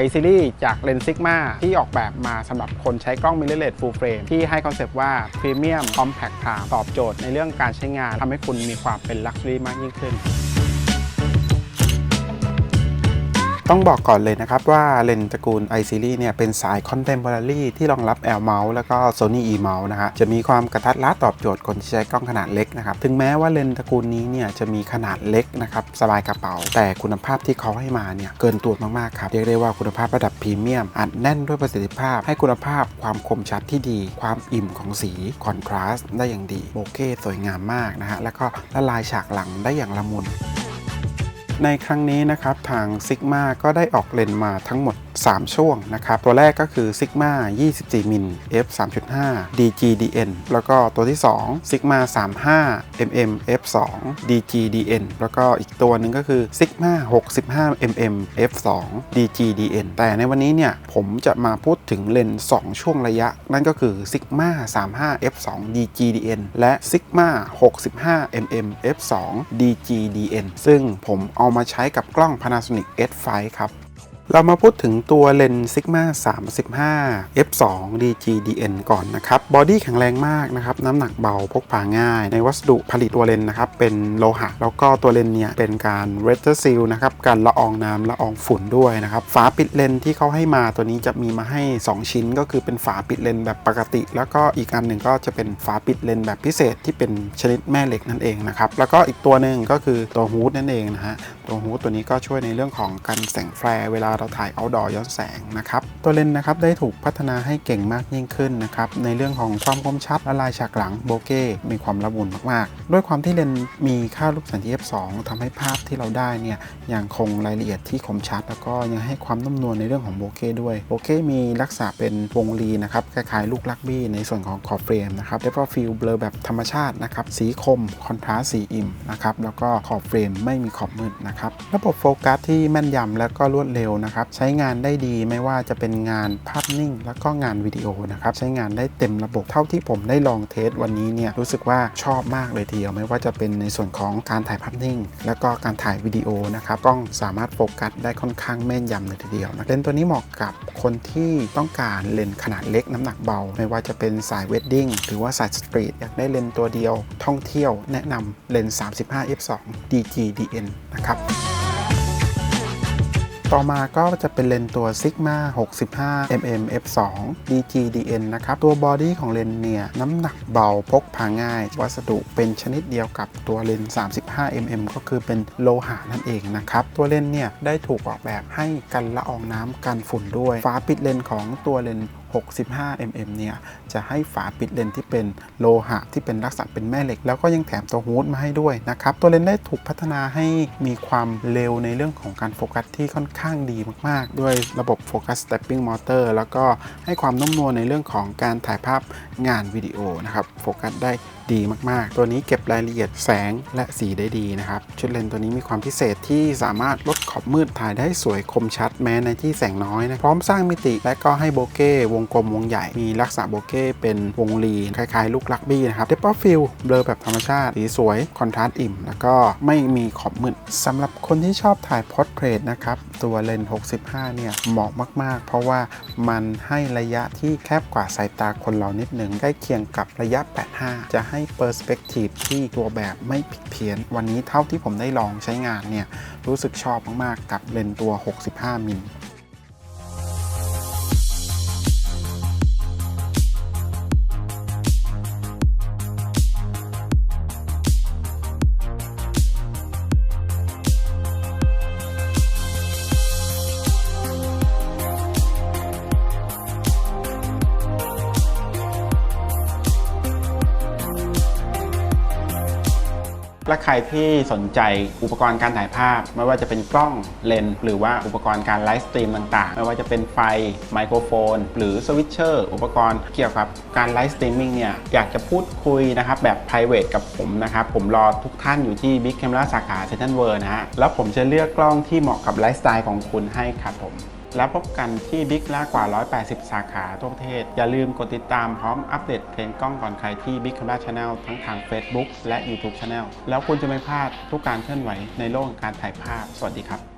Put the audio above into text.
i series จากเลนส์ซิกมาที่ออกแบบมาสำหรับคนใช้กล้องมิเรเลสฟูลเฟรมที่ให้คอนเซปต์ว่า premium compact prime ตอบโจทย์ในเรื่องการใช้งานทำให้คุณมีความเป็นลักซี่มากยิ่งขึ้น ต้องบอกก่อนเลยนะครับว่าเลนส์ตระกูล i series เนี่ยเป็นสาย contemporary ที่รองรับ L mount แล้วก็ Sony E mount นะฮะจะมีความกระทัดรัดตอบโจทย์คนที่ใช้กล้องขนาดเล็กนะครับถึงแม้ว่าเลนส์ตระกูลนี้เนี่ยจะมีขนาดเล็กนะครับสบายกระเป๋า แต่คุณภาพที่เขาให้มาเนี่ยเกินตัวมากๆครับเรียกได้ว่าคุณภาพระดับพรีเมียมอัดแน่นด้วยประสิทธิภาพ ให้คุณภาพความคมชัดที่ดี ความอิ่มของสีคอนทราสต์ได้อย่างดีโบเก้สวยงามมากนะฮะแล้วก็ละลายฉากหลังได้อย่างละมุน ในครั้งนี้นะครับทาง Sigma ก็ได้ออกเลนส์มาทั้งหมด 3 ช่วงนะครับ ตัวแรกก็คือ Sigma 24มิล f 3.5 DGDN แล้วก็ตัวที่ 2 Sigma 35 mm f 2 DGDN แล้วก็อีกตัวหนึ่งก็คือ Sigma 65 mm f 2 DGDN แต่ในวันนี้เนี่ยผมจะมาพูดถึงเลนส์2ช่วงระยะ นั่นก็คือ Sigma 35 f 2 DGDN และ Sigma 65 mm f 2 DGDN ซึ่งผมเอามาใช้กับกล้อง Panasonic S5 ครับ เรามาพูดถึงตัวเลนส์ Sigma 35 f 2 DGDN ก่อนนะครับ บอดี้แข็งแรงมากนะครับ น้ำหนักเบาพกพาง่าย ในวัสดุผลิตตัวเลนส์นะครับ เป็นโลหะ แล้วก็ตัวเลนส์เนี่ย เป็นการ r e t r seal นะครับการละอองน้ำละอองฝุ่นด้วยนะครับ ฝาปิดเลนส์ที่เขาให้มาตัวนี้จะมีมาให้ 2 ชิ้น ก็คือเป็นฝาปิดเลนส์แบบปกติ แล้วก็อีกอันหนึ่งก็จะเป็นฝาปิดเลนส์แบบพิเศษที่เป็นชนิดแม่เหล็กนั่นเองนะครับ แล้วก็อีกตัวหนึ่งก็คือตัวฮูดนั่นเองนะฮะตัวฮูดตัวนี้ก็ช่วยในเรื่องของการแสงแฟร์เวลาเราถ่าย outdoor ย้อนแสงนะครับตัวเลนส์นะครับได้ถูกพัฒนาให้เก่งมากยิ่งขึ้นนะครับในเรื่องของความคมชัดและลายฉากหลังโบเก้มีความละมุนมากๆ ด้วยความที่เลนส์มีค่ารูปสันที่ f2 ทำให้ภาพที่เราได้เนี่ยยังคงรายละเอียดที่คมชัด แล้วก็ยังให้ความนุ่มนวลในเรื่องของโบเก้ด้วยโบเก้มีลักษณะเป็นวงรีนะครับคล้ายๆลูกลักบี้ในส่วนของขอบเฟรมนะครับเดฟฟิลเบลอแบบธรรมชาตินะครับสีคมคอนทราสต์สีอิ่มนะครับแล้วก็ขอบเฟรมไม่มีขอบมืดนะนะครับ ระบบโฟกัสที่แม่นยำและก็รวดเร็วนะครับ ใช้งานได้ดีไม่ว่าจะเป็นงานภาพนิ่ง แล้วก็งานวิดีโอนะครับ ใช้งานได้เต็มระบบเท่าที่ผมได้ลองเทสวันนี้เนี่ยรู้สึกว่าชอบมากเลยทีเดียวไม่ว่าจะเป็นในส่วนของการถ่ายภาพนิ่ง แล้วก็การถ่ายวิดีโอนะครับกล้องสามารถโฟกัสได้ค่อนข้างแม่นยำเลยทีเดียวนะเลนส์ตัวนี้เหมาะกับคนที่ต้องการเลนส์ขนาดเล็กน้ำหนักเบา ไม่ว่าจะเป็นสายเวดดิ้งหรือว่าสายสตรีทอยากได้เลนส์ตัวเดียวท่องเที่ยวแนะนำเลนส์35 f2 DGDN นะครับต่อมาก็จะเป็นเลนส์ตัว Sigma 65 mm f2 DGDN นะครับ ตัวบอดี้ของเลนส์เนี่ยน้ำหนักเบาพกพาง่าย วัสดุเป็นชนิดเดียวกับตัวเลนส์35 mm ก็คือเป็นโลหะนั่นเองนะครับ ตัวเลนส์เนี่ยได้ถูกออกแบบให้กันละอองน้ำกันฝุ่นด้วย ฝาปิดเลนส์ของตัวเลนส์ 65 mm เนี่ยจะให้ฝาปิดเลนส์ที่เป็นโลหะที่เป็นลักษณะเป็นแม่เหล็ก แล้วก็ยังแถมตัวฮูดมาให้ด้วยนะครับตัวเลนส์ได้ถูกพัฒนาให้มีความเร็วในเรื่องของการโฟกัสที่ค่อนข้างดีมาก ๆ ด้วยระบบโฟกัส stepping motor แล้วก็ให้ความนุ่มนวลในเรื่องของการถ่ายภาพงานวิดีโอนะครับโฟกัสได้ดีมากๆ ตัวนี้เก็บรายละเอียดแสงและสีได้ดีนะครับ ชุดเลนส์ตัวนี้มีความพิเศษที่สามารถลดขอบมืดถ่ายได้สวยคมชัดแม้ในที่แสงน้อยนะพร้อมสร้างมิติและก็ให้โบเก้วงกลมวงใหญ่ มีลักษณะโบเก้เป็นวงรีคล้ายๆ ลูกลักบี้นะครับเดปฟิลเบลอแบบธรรมชาติสีสวยคอนทราสต์อิ่ม แล้วก็ไม่มีขอบมืดสำหรับคนที่ชอบถ่ายพอร์เทรตนะครับ ตัวเลนส์ 65 เนี่ย เหมาะมากๆ เพราะว่ามันให้ระยะที่แคบกว่าสายตาคนเรานิดหนึ่งใกล้เคียงกับระยะ 85 จะให้เปอร์สเปกทีฟที่ตัวแบบไม่ผิดเพี้ยน วันนี้เท่าที่ผมได้ลองใช้งานเนี่ยรู้สึกชอบมากๆ กับเลนส์ตัว 65 มิล และใครที่สนใจอุปกรณ์การถ่ายภาพ ไม่ว่าจะเป็นกล้องเลนส์หรือว่าอุปกรณ์การไลฟ์สตรีมต่างๆ ไม่ว่าจะเป็นไฟไมโครโฟน หรือสวิตเชอร์อุปกรณ์เกี่ยวกับการไลฟ์สตรีมมิ่งเนี่ยอยากจะพูดคุยนะครับแบบ p r i v a t กับผมนะครับ ผมรอทุกท่านอยู่ที่ Big Camera สาขาเซนทรัลเวิร์นะฮะแล้วผมจะเลือกกล้องที่เหมาะกับไลฟ์สไตล์ของคุณให้ครับผม แล้วพบกันที่บิ๊กลากว่า 180 สาขาทั่วประเทศ อย่าลืมกดติดตามพร้อมอัปเดตเทรนกล้องก่อนใครที่ Big Camera Channel ทั้งทาง Facebook และ YouTube Channel แล้วคุณจะไม่พลาดทุกการเคลื่อนไหวในโลกของการถ่ายภาพ สวัสดีครับ